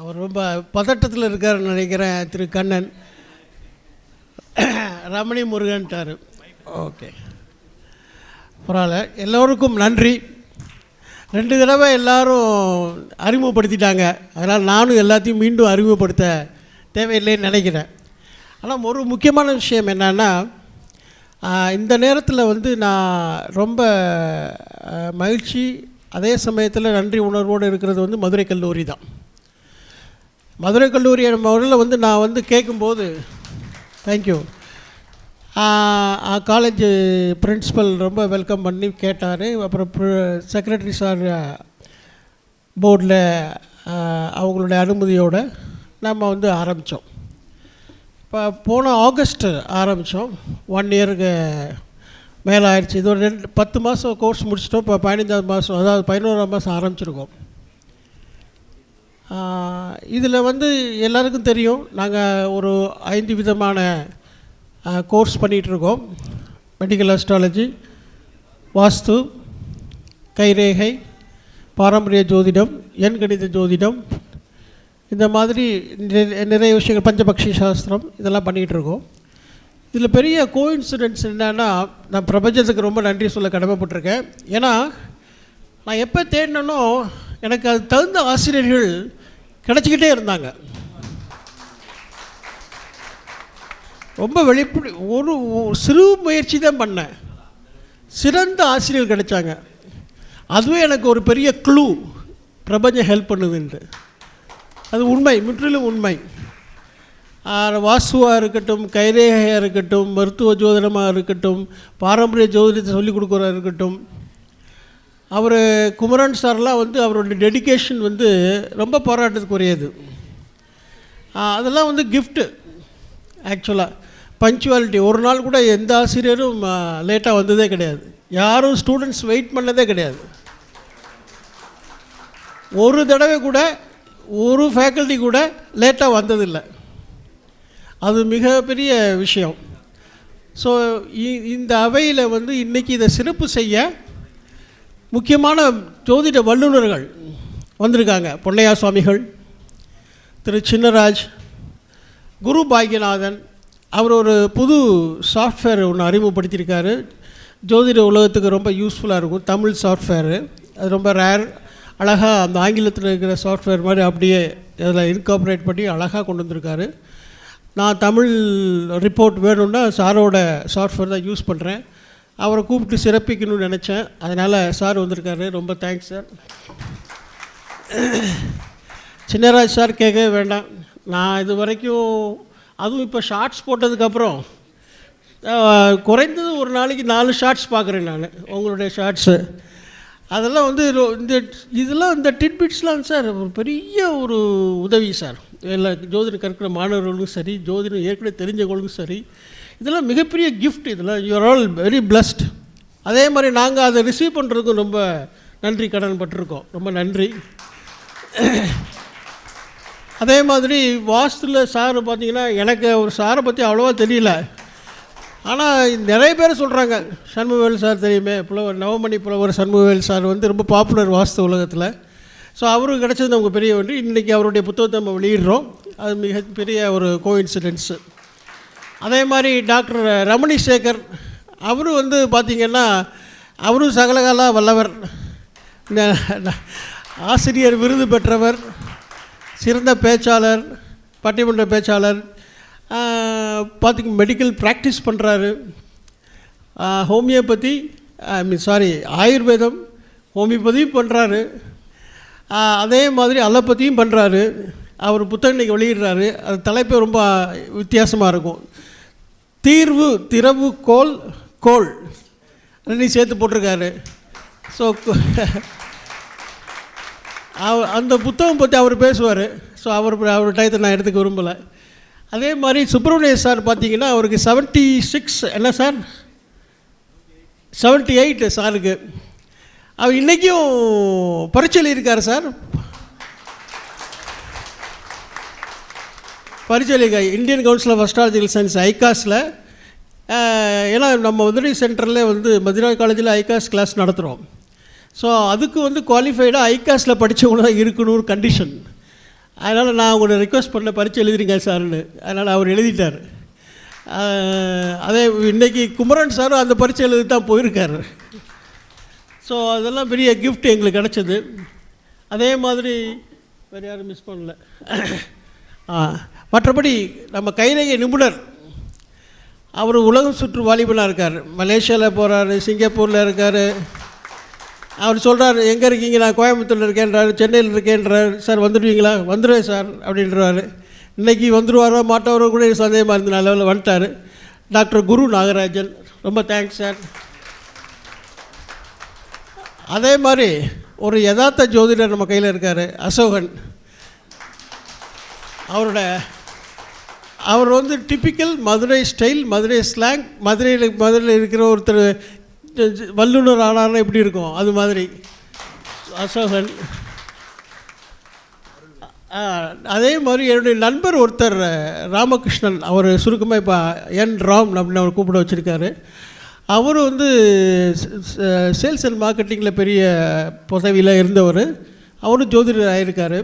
அவர் ரொம்ப பதட்டத்தில் இருக்காருன்னு நினைக்கிறேன் திரு கண்ணன். ரமணி முருகன்ட்டார். ஓகே. பரவாயில்ல. எல்லோருக்கும் நன்றி. ரெண்டு தடவை எல்லாரும் அறிமுகப்படுத்திட்டாங்க. அதனால் நானும் எல்லாத்தையும் மீண்டும் அறிமுகப்படுத்த தேவையில்லைன்னு நினைக்கிறேன். ஆனால் ஒரு முக்கியமான விஷயம் என்னன்னா இந்த நேரத்தில் வந்து நான் ரொம்ப மகிழ்ச்சி அதே சமயத்தில் நன்றி உணர்வோடு இருக்கிறது வந்து மதுரை கல்லூரி தான் மதுரை கல்லூரி முதல்ல வந்து நான் வந்து கேட்கும்போது தேங்க்யூ காலேஜ் பிரின்ஸிபல் ரொம்ப வெல்கம் பண்ணி கேட்டார். அப்புறம் செக்ரட்டரி சார் போர்டில் அவங்களுடைய அனுமதியோடு நம்ம வந்து ஆரம்பித்தோம் இப்போ போன ஆகஸ்ட் ஆரம்பித்தோம் ஒன் இயருக்கு மேலே ஆயிடுச்சு இது ஒரு ரெண்டு பத்து மாதம் கோர்ஸ் முடிச்சிட்டோம். இப்போ பதினஞ்சாவது மாதம் அதாவது பதினோராம் மாதம் ஆரம்பிச்சிருக்கோம். இதில் வந்து எல்லாருக்கும் தெரியும். நாங்கள் ஒரு ஐந்து விதமான கோர்ஸ் பண்ணிகிட்ருக்கோம் மெடிக்கல் அஸ்ட்ராலஜி வாஸ்து கைரேகை பாரம்பரிய ஜோதிடம் எண்கணித ஜோதிடம் இந்த மாதிரி நிறைய விஷயங்கள் பஞ்சபக்ஷி சாஸ்திரம் இதெல்லாம் பண்ணிகிட்டு இருக்கோம் இதில் பெரிய கோஇன்சிடென்ட்ஸ் என்னென்னா நான் பிரபஞ்சத்துக்கு ரொம்ப நன்றி சொல்ல கடமைப்பட்டிருக்கேன். ஏன்னா நான் எப்போ தேடினனோ எனக்கு அது தகுந்த ஆசிரியர்கள் கிடச்சிக்கிட்டே இருந்தாங்க. ரொம்ப வெளிப்படை ஒரு ஒரு சிறு முயற்சி தான் பண்ணேன். சிறந்த ஆசிரியர் கிடைச்சாங்க. அதுவே எனக்கு ஒரு பெரிய க்ளூ பிரபஞ்சம் ஹெல்ப் பண்ணுதுன்ட்டு. அது உண்மை முற்றிலும் உண்மை. வாசுவாக இருக்கட்டும் கைரேகையாக இருக்கட்டும் மருத்துவ ஜோதிடமாக இருக்கட்டும் பாரம்பரிய ஜோதிடத்தை சொல்லிக் கொடுக்குறதா இருக்கட்டும் அவர் குமரன் சார்லாம் வந்து அவருடைய டெடிகேஷன் வந்து ரொம்ப பாராட்டுறதுக்குரியது அதெல்லாம் வந்து கிஃப்ட்டு ஆக்சுவலாக பஞ்சுவாலிட்டி ஒரு நாள் கூட எந்த ஆசிரியரும் லேட்டாக வந்ததே கிடையாது. யாரும் ஸ்டூடெண்ட்ஸ் வெயிட் பண்ணதே கிடையாது. ஒரு தடவை கூட ஒரு ஃபேக்கல்ட்டி கூட லேட்டாக வந்ததில்லை. அது மிகப்பெரிய விஷயம். ஸோ இந்த அவையில் வந்து இன்றைக்கி இதை சிறப்பு செய்ய முக்கியமான ஜோதிட வல்லுநர்கள் வந்திருக்காங்க. பொன்னையா சுவாமிகள் திரு சின்னராஜ் குரு பாக்யநாதன் அவர் ஒரு புது சாஃப்ட்வேர் ஒன்று அறிமுகப்படுத்தியிருக்காரு. ஜோதிட உலகத்துக்கு ரொம்ப யூஸ்ஃபுல்லாக இருக்கும். தமிழ் சாஃப்ட்வேரு அது ரொம்ப ரேர் அழகாக அந்த ஆங்கிலத்தில் இருக்கிற சாஃப்ட்வேர் மாதிரி அப்படியே அதில் இன்கார்பரேட் பண்ணி அழகாக கொண்டு வந்திருக்காரு. நான் தமிழ் ரிப்போர்ட் வேணும்னா சாரோட சாஃப்ட்வேர் தான் யூஸ் பண்ணுறேன் அவரை கூப்பிட்டு சிறப்பிக்கணும்னு நினச்சேன். அதனால் சார் வந்திருக்காரு. ரொம்ப தேங்க்ஸ் சார். சின்னராஜ் சார் கேட்கவே வேண்டாம். நான் இது வரைக்கும் அதுவும் இப்போ ஷார்ட்ஸ் போட்டதுக்கப்புறம் குறைந்தது ஒரு நாளைக்கு நாலு ஷார்ட்ஸ் பார்க்குறேன் நான் உங்களுடைய ஷார்ட்ஸு அதெல்லாம் வந்து இந்த இதெல்லாம் இந்த டிட்பிட்ஸ்லாம் சார் ஒரு பெரிய ஒரு உதவி சார். எல்லா ஜோதிடம் கற்கிற மாணவர்களுக்கும் சரி ஜோதிடம் ஏற்கனவே தெரிஞ்சவங்களுக்கும் சரி இதெல்லாம் மிகப்பெரிய கிஃப்ட் இதெல்லாம். யூஆர் ஆல் வெரி பிளஸ்ட் அதே மாதிரி நாங்கள் அதை ரிசீவ் பண்ணுறதுக்கும் ரொம்ப நன்றி கடன் பட்டிருக்கோம். ரொம்ப நன்றி. அதே மாதிரி வாஸ்துல சார் பார்த்தீங்கன்னா எனக்கு ஒரு சாரை பற்றி அவ்வளோவா தெரியல. ஆனால் நிறைய பேர் சொல்கிறாங்க சண்முகவேல் சார் தெரியுமே புலவர் நவமணி புலவர் சண்முகவேல் சார் வந்து ரொம்ப பாப்புலர் வாஸ்து உலகத்தில். ஸோ அவருக்கு கிடச்சது நமக்கு பெரிய ஒன்று இன்றைக்கி அவருடைய புத்தகத்தை நம்ம வெளியிடுறோம். அது மிகப்பெரிய ஒரு கோஇன்சிடென்ஸு அதே மாதிரி டாக்டர் ரமணி சேகர் அவரும் வந்து பார்த்திங்கன்னா அவரும் சகலகால வல்லவர். ஆசிரியர் விருது பெற்றவர் சிறந்த பேச்சாளர் பட்டிமன்ற பேச்சாளர் பார்த்திங்க மெடிக்கல் ப்ராக்டிஸ் பண்ணுறாரு ஹோமியோபதி ஐ மீன் சாரி ஆயுர்வேதம் ஹோமியோபதியும் பண்ணுறாரு அதே மாதிரி அலோபதியும் பண்ணுறாரு அவர் புத்தகம் இன்னைக்கு வெளியிடுறாரு. அது தலைப்பே ரொம்ப வித்தியாசமாக இருக்கும். தீர்வு திறவு கோல் கோல். ரெண்டையும் சேர்த்து போட்டிருக்காரு. ஸோ அந்த புத்தகம் பற்றி அவர் பேசுவார். ஸோ அவர் அவர் டயத்தை நான் எடுத்துக்க விரும்பலை. அதே மாதிரி சுப்பிரமணிய சார் பார்த்தீங்கன்னா அவருக்கு 76 சிக்ஸ் என்ன சார்? 78 எயிட் சாருக்கு. அவர் இன்றைக்கும் பரீட்சையில் இருக்கார் sir. பரிச்சலிகை Indian council of astrological science ஐகாஸில் ஏன்னா நம்ம வந்துட்டு சென்டரில் வந்து மதுரா காலேஜில் ஐகாஸ் கிளாஸ் நடத்துகிறோம் ஸோ அதுக்கு வந்து குவாலிஃபைடாக ஐகாஸில் படித்தவங்க தான் இருக்கணும் கண்டிஷன் அதனால் நான் உங்களை ரெக்வஸ்ட் பண்ண பரிச்சு எழுதிருங்க சார்னு. அதனால் அவர் எழுதிட்டார். அதே இன்றைக்கி குமரன் சாரும் அந்த பரீட்சை எழுதி தான் போயிருக்காரு. ஸோ அதெல்லாம் பெரிய கிஃப்ட் எங்களுக்கு கிடச்சிது. அதே மாதிரி வேறு யாரும் மிஸ் பண்ணல. ஆ மற்றபடி நம்ம கைரேகை நிபுணர் அவர் உலகம் சுற்று வாலிபனாக இருக்கார். மலேசியாவில் போகிறாரு சிங்கப்பூரில் இருக்கார். அவர் சொல்கிறார் எங்கே இருக்கீங்க? நான் கோயம்புத்தூரில் இருக்கேன்றாரு சென்னையில் இருக்கேன்றார். சார் வந்துடுவீங்களா? வந்துடுவேன் சார் அப்படின்றாரு. இன்றைக்கி வந்துடுவாரோ மாட்டவரோ கூட சந்தேகமாக இருந்த லெவலில் வந்துட்டார். டாக்டர் குரு நாகராஜன் ரொம்ப தேங்க்ஸ் சார். அதே மாதிரி ஒரு யதார்த்த ஜோதிடர் நம்ம கையில் இருக்கார் அசோகன். அவரோட அவர் வந்து typical Madurai style Madurai slang மதுரையில் மதுரையில் இருக்கிற ஒருத்தர் வல்லுநர் ஆனார்னா எப்படி இருக்கும்? அது மாதிரி. அசோகன். அதே மாதிரி என்னுடைய நண்பர் ஒருத்தர் ராமகிருஷ்ணன் அவர் சுருக்கமாக இப்போ என் ராம் அப்படின்னு அவர் கூப்பிட வச்சுருக்காரு. அவர் வந்து சேல்ஸ் அண்ட் மார்க்கெட்டிங்கில் பெரிய பதவியில் இருந்தவர். அவரும் ஜோதிடர் ஆகியிருக்காரு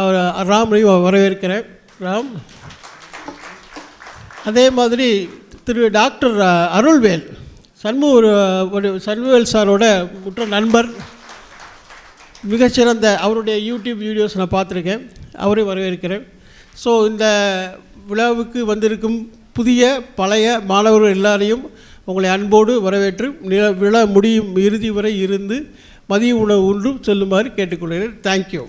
அவர் ராமையும் வரவேற்கிறேன். ராம். அதே மாதிரி திரு டாக்டர் அருள்வேல் சண்மு ஒரு சண்முவேல் சாரோட உற்ற நண்பர் மிகச்சிறந்த அவருடைய யூடியூப் வீடியோஸ் நான் பார்த்துருக்கேன். அவரை வரவேற்கிறேன். ஸோ இந்த விழாவுக்கு வந்திருக்கும் புதிய பழைய மாணவர்கள் எல்லாரையும் உங்களை அன்போடு வரவேற்று நில- விழா முடியும் இறுதி வரை இருந்து மதிய உணவு ஒன்றும் செல்லுமாறு கேட்டுக்கொள்கிறேன். தேங்க்யூ